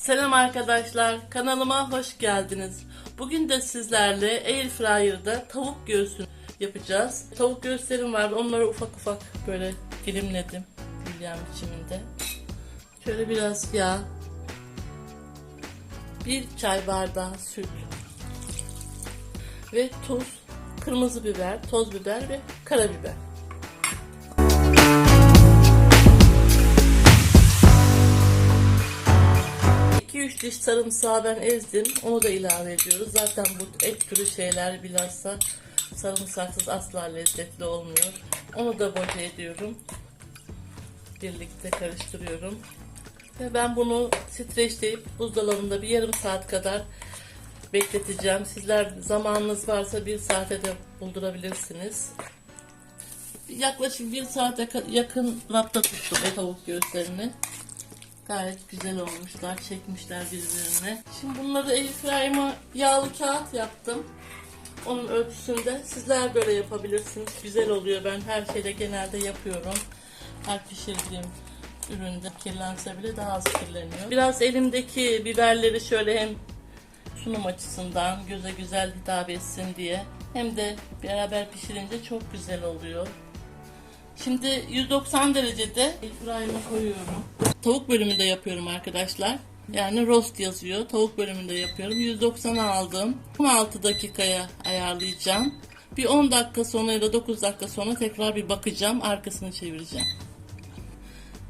Selam arkadaşlar, kanalıma hoş geldiniz. Bugün de sizlerle Airfryer'da tavuk göğsü yapacağız. Tavuk göğüslerim vardı, onları ufak ufak böyle dilimledim. Bilyen biçiminde. Şöyle biraz yağ. Bir çay bardağı süt. Ve tuz, kırmızı biber, toz biber ve karabiber. Diş sarımsağı ben ezdim. Onu da ilave ediyoruz. Zaten bu et türü şeyler bilhassa sarımsaksız asla lezzetli olmuyor. Onu da boca ediyorum. Birlikte karıştırıyorum. Ve ben bunu streçleyip buzdolabında bir yarım saat kadar bekleteceğim. Sizler zamanınız varsa bir saate de buldurabilirsiniz. Yaklaşık bir saate yakın rapta tuttum et tavuk göğüslerini. Gayet güzel olmuşlar. Çekmişler birbirine. Şimdi bunları airfryer'ıma yağlı kağıt yaptım. Onun ölçüsünde. Sizler böyle yapabilirsiniz. Güzel oluyor. Ben her şeyde genelde yapıyorum. Her pişirdiğim üründe kirlense bile daha az kirleniyor. Biraz elimdeki biberleri şöyle hem sunum açısından göze güzel hitap etsin diye hem de beraber pişirince çok güzel oluyor. Şimdi 190 derecede airfryer'ıma koyuyorum. Tavuk bölümünde yapıyorum arkadaşlar. Yani roast yazıyor. Tavuk bölümünde yapıyorum. 190'a aldım. 16 dakikaya ayarlayacağım. Bir 10 dakika sonra ya da 9 dakika sonra tekrar bir bakacağım. Arkasını çevireceğim.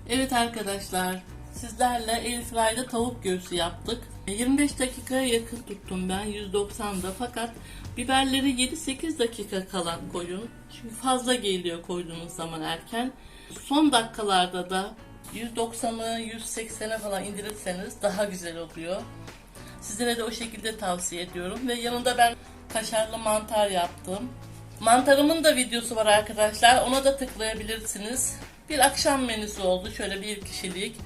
Evet arkadaşlar. Sizlerle airfryer'da tavuk göğsü yaptık. 25 dakikaya yakın tuttum ben 190'da fakat biberleri 7-8 dakika kala koyun. Çünkü fazla geliyor koyduğunuz zaman erken. Son dakikalarda da 190'ı 180'e falan indirirseniz daha güzel oluyor. Sizlere de o şekilde tavsiye ediyorum. Ve yanında ben kaşarlı mantar yaptım. Mantarımın da videosu var arkadaşlar. Ona da tıklayabilirsiniz. Bir akşam menüsü oldu. Şöyle bir kişilik.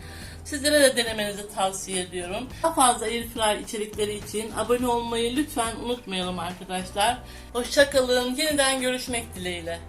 Sizlere de denemenizi tavsiye ediyorum. Daha fazla airfryer içerikleri için abone olmayı lütfen unutmayalım arkadaşlar. Hoşçakalın. Yeniden görüşmek dileğiyle.